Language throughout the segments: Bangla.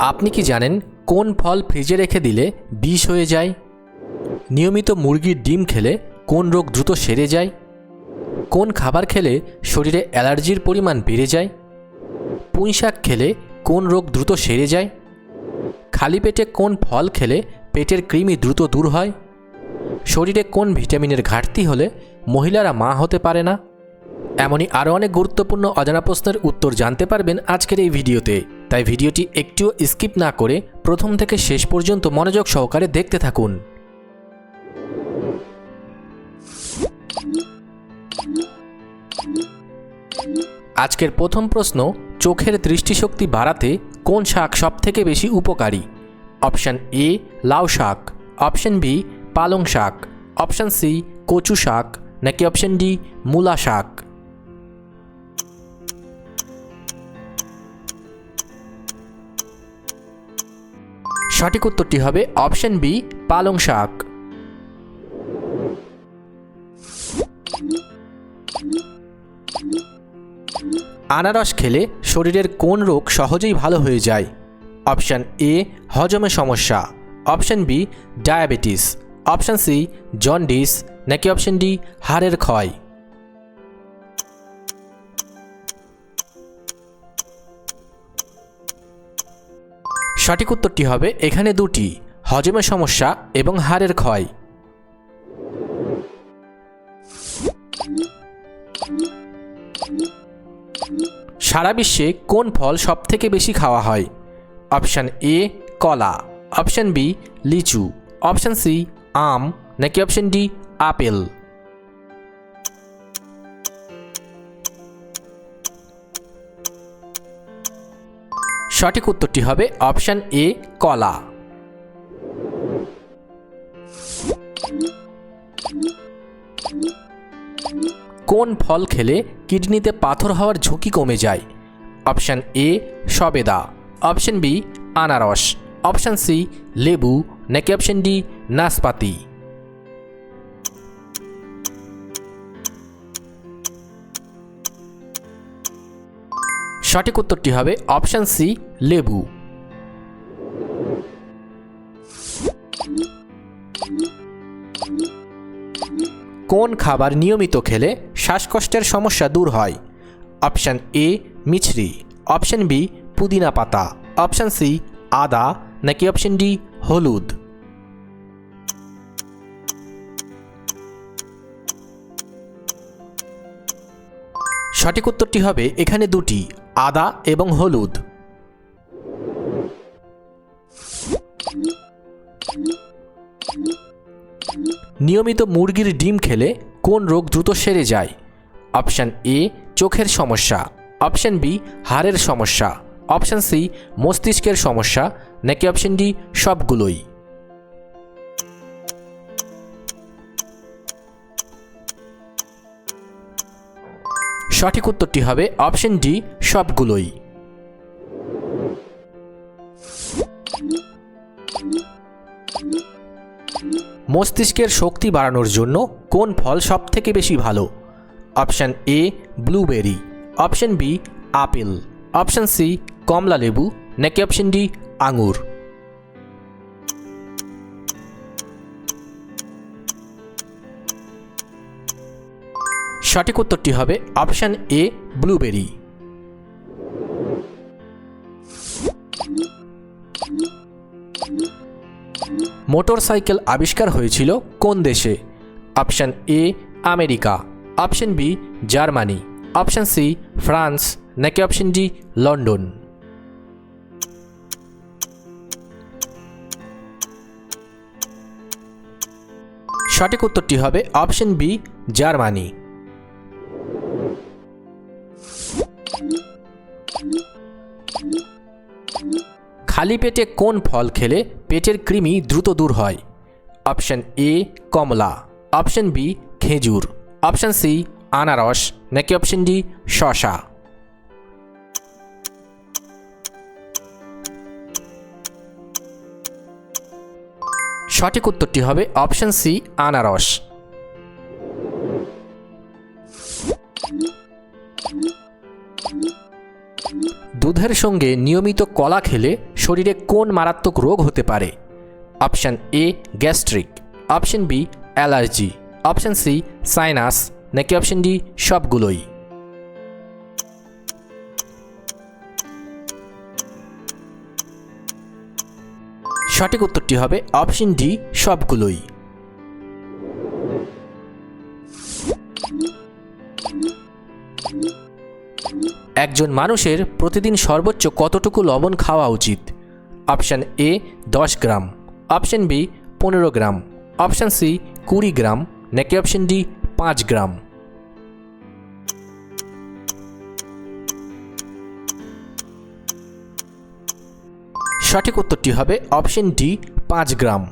আপনি কি জানেন কোন ফল ফ্রিজে রেখে দিলে বিষ হয়ে যায়? নিয়মিত মুরগির ডিম খেলে কোন রোগ দ্রুত সেরে যায়? কোন খাবার খেলে শরীরে অ্যালার্জির পরিমাণ বেড়ে যায়? পুঁই শাক খেলে কোন রোগ দ্রুত সেরে যায়? খালি পেটে কোন ফল খেলে পেটের কৃমি দ্রুত দূর হয়? শরীরে কোন ভিটামিনের ঘাটতি হলে মহিলারা মা হতে পারে না? এমনই আরও অনেক গুরুত্বপূর্ণ অজানা প্রশ্নের উত্তর জানতে পারবেন আজকের এই ভিডিওতে। তাই ভিডিওটি একটিও স্কিপ না করে প্রথম থেকে শেষ পর্যন্ত মনোযোগ সহকারে দেখতে থাকুন। আজকের প্রথম প্রশ্ন, চোখের দৃষ্টিশক্তি বাড়াতে কোন শাক সবথেকে বেশি উপকারী? অপশান এ, লাউ শাক। অপশান বি, পালং শাক। অপশান সি, কচু শাক। নাকি অপশান ডি, মূলা শাক। সঠিক উত্তরটি হবে অপশান বি, পালং শাক। আনারস খেলে শরীরের কোন রোগ সহজেই ভালো হয়ে যায়? অপশান এ, হজমে সমস্যা। Option B, diabetes. Option C, jaundice. নাকি অপশান ডি, হাড়ের ক্ষয়? সঠিক উত্তরটি হবে এখানে দুটি, হজমের সমস্যা এবং হাড়ের ক্ষয়। সারা বিশ্বে কোন ফল সবথেকে বেশি খাওয়া হয়? অপশান এ, কলা। অপশান বি, লিচু। অপশান সি, আম। নাকি অপশান ডি, আপেল। সঠিক উত্তরটি হবে অপশান এ, কলা। কোন ফল খেলে কিডনিতে পাথর হওয়ার ঝুঁকি কমে যায়? অপশান এ, সবেদা। অপশান বি, আনারস। অপশান সি, লেবু। নাকি অপশান ডি, নাশপাতি। সঠিক উত্তরটি হবে অপশান সি, লেবু। কোন খাবার নিয়মিত খেলে শ্বাসকষ্টের সমস্যা দূর হয়? অপশান এ, মিছরি। অপশান বি, পুদিনা পাতা। অপশান সি, আদা। নাকি অপশান ডি, হলুদ? সঠিক উত্তরটি হবে এখানে দুটি। আদা এবং হলুদ। নিয়মিত মুরগির ডিম খেলে কোন রোগ দ্রুত সেরে যায়? অপশান এ, চোখের সমস্যা। অপশান বি, হাড়ের সমস্যা। অপশান সি, মস্তিষ্কের সমস্যা। নাকি অপশান ডি, সবগুলোই। সঠিক উত্তরটি হবে অপশন ডি, সবগুলোই। মস্তিষ্কের শক্তি বাড়ানোর জন্য কোন ফল সবথেকে বেশি ভালো? Option A, blueberry. Option B, apple. Option C কমলা লেবু নাকি অপশান ডি, আঙুর? সঠিক উত্তরটি হবে অপশান এ, ব্লুবেরি। মোটরসাইকেল আবিষ্কার হয়েছিল কোন দেশে? Option A, America. Option B, Germany. Option C, France. নাকি অপশান ডি, লন্ডন? সঠিক উত্তরটি হবে অপশান বি, জার্মানি। খালি পেটে কোন ফল খেলে পেটের কৃমি দ্রুত দূর হয়? অপশান এ, কমলা। অপশান বি, খেজুর। অপশান সি, আনারস। নাকি অপশান ডি শশা সঠিক উত্তরটি হবে অপশান সি, আনারস। দুধের সঙ্গে নিয়মিত কলা খেলে শরীরে কোন মারাত্মক রোগ হতে পারে? Option A, gastric. Option B, allergy. Option C, sinus. নাকি অপশান ডি, সবগুলোই? সঠিক উত্তরটি হবে অপশন ডি, সবগুলোই। একজন মানুষের প্রতিদিন সর্বোচ্চ কতটুকু লবণ খাওয়া উচিত? অপশান এ, দশ গ্রাম। অপশান বি, পনেরো গ্রাম। অপশান সি, কুড়ি গ্রাম। নাকি অপশান ডি, পাঁচ গ্রাম। সঠিক উত্তরটি হবে অপশন ডি, পাঁচ গ্রাম।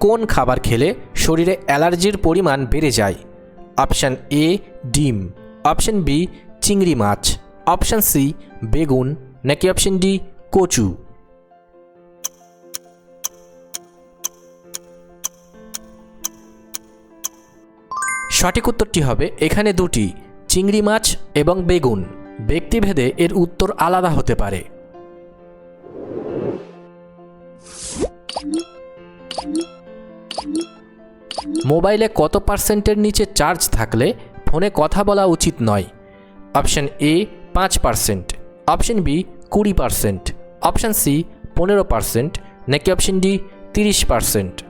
কোন খাবার খেলে শরীরে অ্যালার্জির পরিমাণ বেড়ে যায়। অপশান এ ডিম। অপশান বি চিংড়ি মাছ। অপশান সি বেগুন। নাকি অপশান ডি কচু? সঠিক উত্তরটি হবে এখানে দুটি, চিংড়ি মাছ এবং বেগুন। ব্যক্তিভেদে এর উত্তর আলাদা হতে পারে। মোবাইলে কত পার্সেন্টের নিচে চার্জ থাকলে ফোনে কথা বলা উচিত নয়? অপশান এ, পাঁচ পার্সেন্ট। অপশান বি, কুড়ি পার্সেন্ট। অপশান সি, পনেরো পার্সেন্ট। নাকি অপশান ডি, তিরিশ পার্সেন্ট?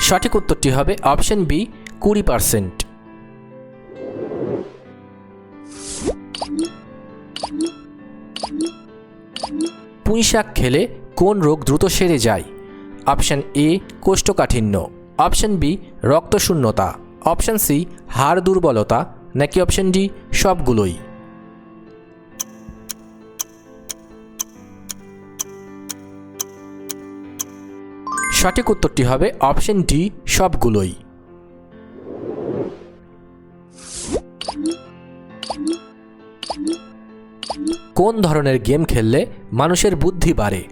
সঠিক উত্তরটি হবে অপশন বি, কুড়ি পার্সেন্ট। পুঁই শাক খেলে কোন রোগ দ্রুত সেরে যায়? অপশান এ, কোষ্ঠকাঠিন্য। অপশান বি, রক্তশূন্যতা। অপশান সি, হাড় দুর্বলতা। নাকি অপশান ডি, সবগুলোই? সঠিক উত্তরটি হবে অপশন ডি, সবগুলোই। কোন ধরনের গেম খেললে মানুষের বুদ্ধি বাড়ে?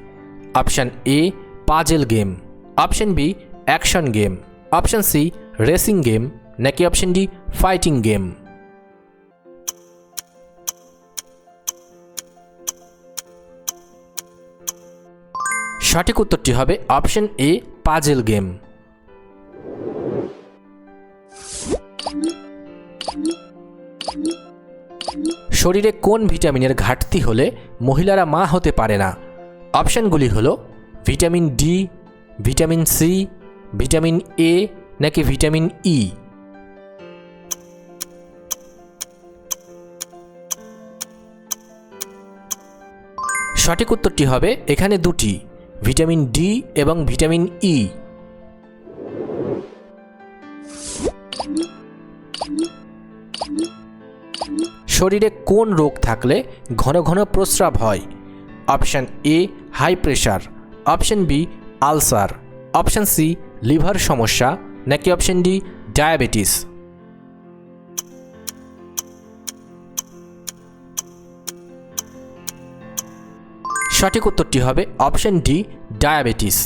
Option A puzzle game option B action game option C racing game নাকি অপশান ডি ফাইটিং গেম সঠিক উত্তরটি হবে অপশন এ পাজেল গেম শরীরে কোন ভিটামিনের ঘাটতি হলে মহিলারা মা হতে পারে না? অপশানগুলি হলো vitamin D vitamin C vitamin A নাকি ভিটামিন ই সঠিক উত্তরটি হবে এখানে দুটি, ভিটামিন ডি এবং ভিটামিন ই শরীরে কোন রোগ থাকলে ঘন ঘন প্রস্রাব হয়? Option A high pressure option B ulcer option C liver সমস্যা। নাকি অপশান ডি ডায়াবেটিস সঠিক উত্তরটি হবে অপশন ডি ডায়াবেটিস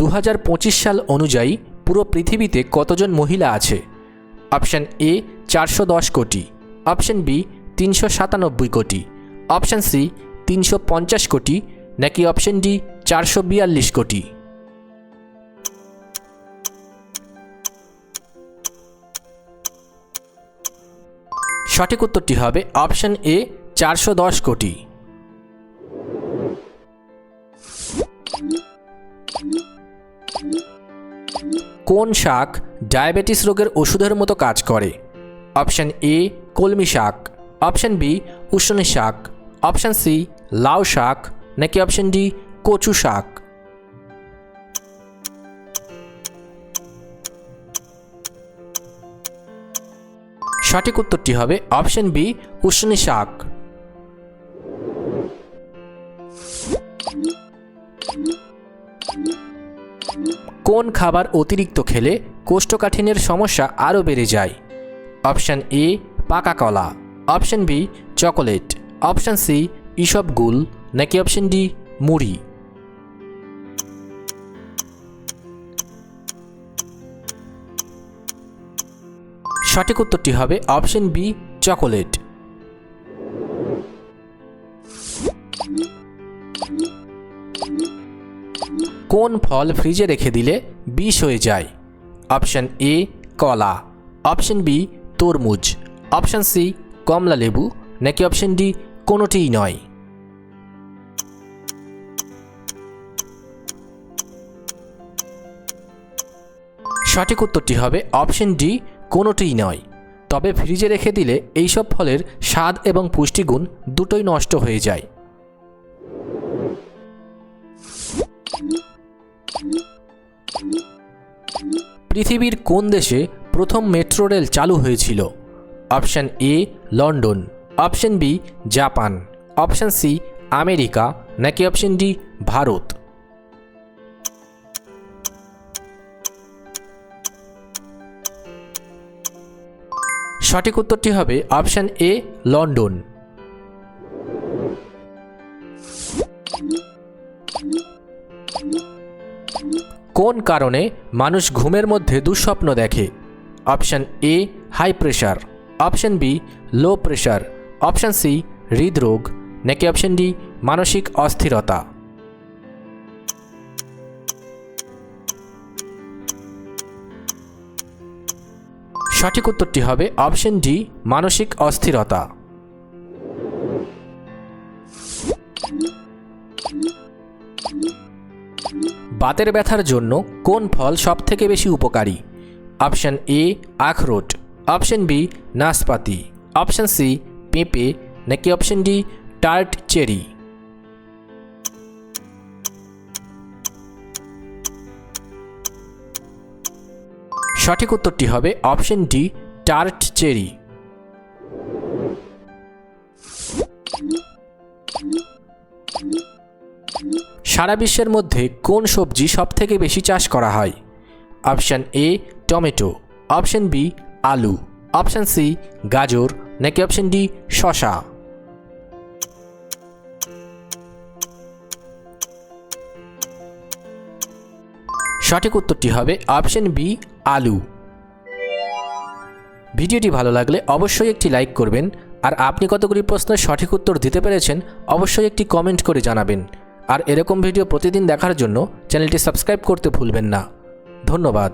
দু হাজার পঁচিশ সাল অনুযায়ী পুরো পৃথিবীতে কতজন মহিলা আছে? অপশান এ চারশো দশ কোটি। অপশান বি তিনশো সাতানব্বই কোটি। অপশান সি তিনশো পঞ্চাশ কোটি। নাকি অপশান ডি চারশো বিয়াল্লিশ কোটি? সঠিক উত্তরটি হবে অপশন এ চারশো দশ কোটি। কোন শাক ডায়াবেটিস রোগের ওষুধের মতো কাজ করে? অপশান এ, কলমি শাক। অপশান বি উসনে শাক। অপশান সি, লাউ শাক। নাকি অপশান ডি, কচু শাক? সঠিক উত্তরটি হবে অপশন বি উষ্ণি শাক। কোন খাবার অতিরিক্ত খেলে কোষ্ঠকাঠিন্যের সমস্যা আরও বেড়ে যায়? অপশান এ পাকা কলা। Option B chocolate. Option C ইসবগুল নাকি অপশান ডি মুড়ি? সঠিক উত্তরটি হবে অপশন বি চকোলেট। কোন ফল ফ্রিজে রেখে দিলে বিষ হয়ে যায়? অপশন এ, কলা। অপশন বি, তরমুজ। অপশন সি, কমলা লেবু। নাকি অপশন ডি, কোনোটিই নয়? সঠিক উত্তরটি হবে অপশন ডি, কোনোটিই নয়। তবে ফ্রিজে রেখে দিলে এইসব ফলের স্বাদ এবং পুষ্টিগুণ দুটোই নষ্ট হয়ে যায়। পৃথিবীর কোন দেশে প্রথম মেট্রো রেল চালু হয়েছিল? Option A, London. Option B, Japan. Option C, America. নাকি অপশান ডি, ভারত? সঠিক উত্তরটি হবে অপশান এ, লন্ডন। কোন কারণে মানুষ ঘুমের মধ্যে দুঃস্বপ্ন দেখে? Option A, high pressure. Option B, low pressure. Option C, হৃদরোগ। নাকি অপশান ডি, মানসিক অস্থিরতা? সঠিক উত্তরটি হবে অপশন ডি, মানসিক অস্থিরতা। বাতের ব্যথার জন্য কোন ফল সবথেকে বেশি উপকারী? অপশান এ আখরোট। অপশন বি নাশপাতি। অপশান সি পেঁপে। নাকি অপশন ডি টার্ট চেরি? সঠিক উত্তরটি হবে অপশন ডি টার্ট চেরি। সারা বিশ্বের মধ্যে কোন সবজি সবথেকে বেশি চাষ করা হয়? Option A, tomato. Option B, আলু। অপশান সি, গাজর। নাকি অপশান ডি শশা সঠিক উত্তরটি হবে অপশন বি, আলু। ভিডিওটি ভালো লাগলে অবশ্যই একটি লাইক করবেন, আর আপনি কতগুলি প্রশ্নের সঠিক উত্তর দিতে পেরেছেন অবশ্যই একটি কমেন্ট করে জানাবেন। আর এরকম ভিডিও প্রতিদিন দেখার জন্য চ্যানেলটি সাবস্ক্রাইব করতে ভুলবেন না। ধন্যবাদ।